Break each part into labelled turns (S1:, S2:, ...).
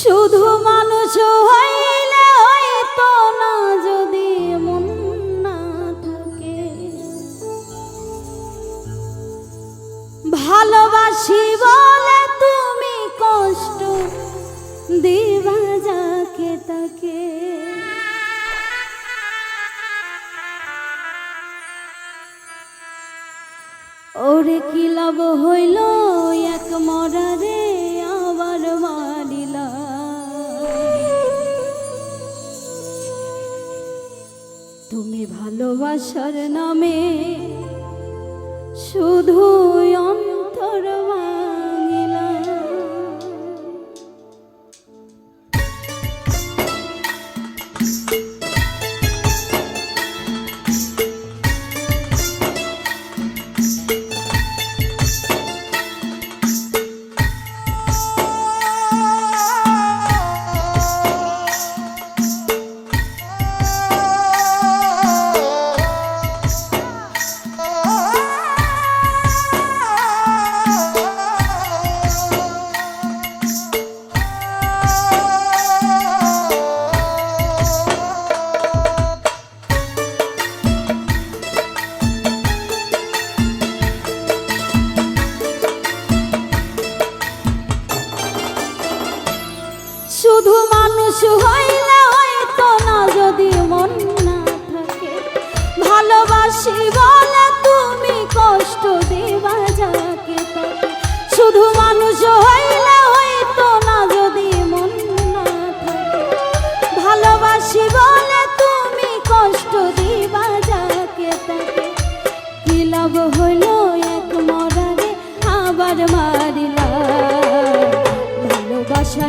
S1: শুধু মানুষ হইলে হয়তো না, যদি মন না থাকে। ভালোবাসি বলে তুমি কষ্ট দিবা যাকে তাকে। ওরে কি লাভ হইল এক মরারে? ভালোবাসার নামে মানুষ হয়তো না, যদি মন না থাকে। ভালোবাসি বলে তুমি কষ্ট দিবা যাকে শুধু মানুষ হইলে হয়তো না, যদি মন না থাকে। ভালোবাসি বলে তুমি কষ্ট দিবা যাকে কি লাভ এক মরারে আবার মারিলা ভালোবাসা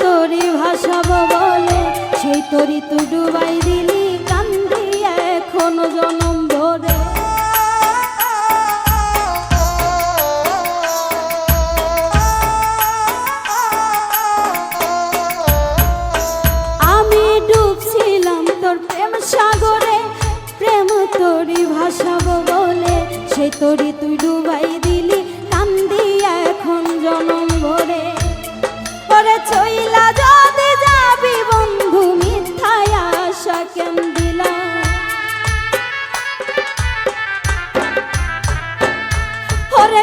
S1: তোরি ভাসাব বলে সেই তরি তু ডুবাই দিলি কান্দি এখনও জনম।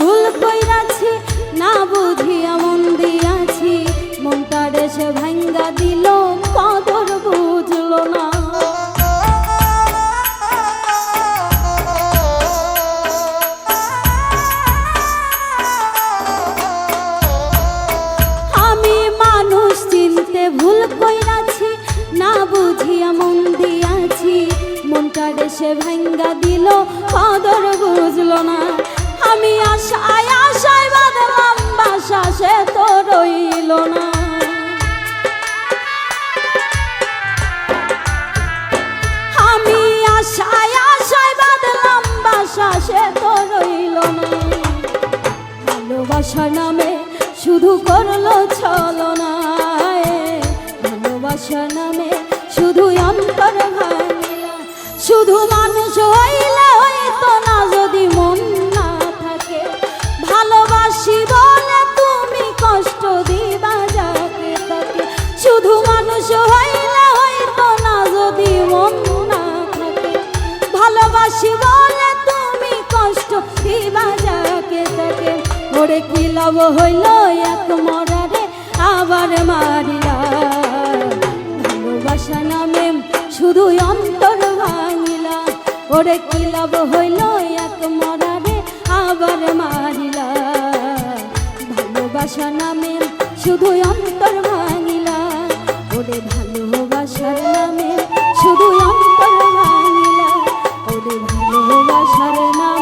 S1: ভুল কইরাছি, না বুঝি মন দিয়াছি। মনটা দেশে ভাঙ্গা দিল, কদর বুঝল না। আমি মানুষ চিনতে ভুল কইরাছি, না বুঝিয়া মন দিয়াছি। মনটা দেশে ভাঙ্গা দিল, কদর বুঝল না। আশায় আশায় বাদলাম বাসা সে তো রইল না। আমি না। নামে শুধু করল ছলনা ভালোবাসা নামে শুধু অন্তর ভাঙিলা শুধু মানুষ হইলে মানুষ হইলে হইতো না, যদি মন না ভালোবাসি বলে তুমি কষ্ট দিবা যাকে তাকে। ওরে কি লাভ হইল এক মরারে আবার মারিলা? ভালোবাসা নামে শুধু অন্তর ভাঙিলা। ওরে কি লাভ হইল এক মরারে আবার মারিলা? ভালোবাসা শুধু অন্তর ওরে ভালোবাসার নামে শুধু অন্তর ভাঙিলা ওরে ভালোবাসার নামে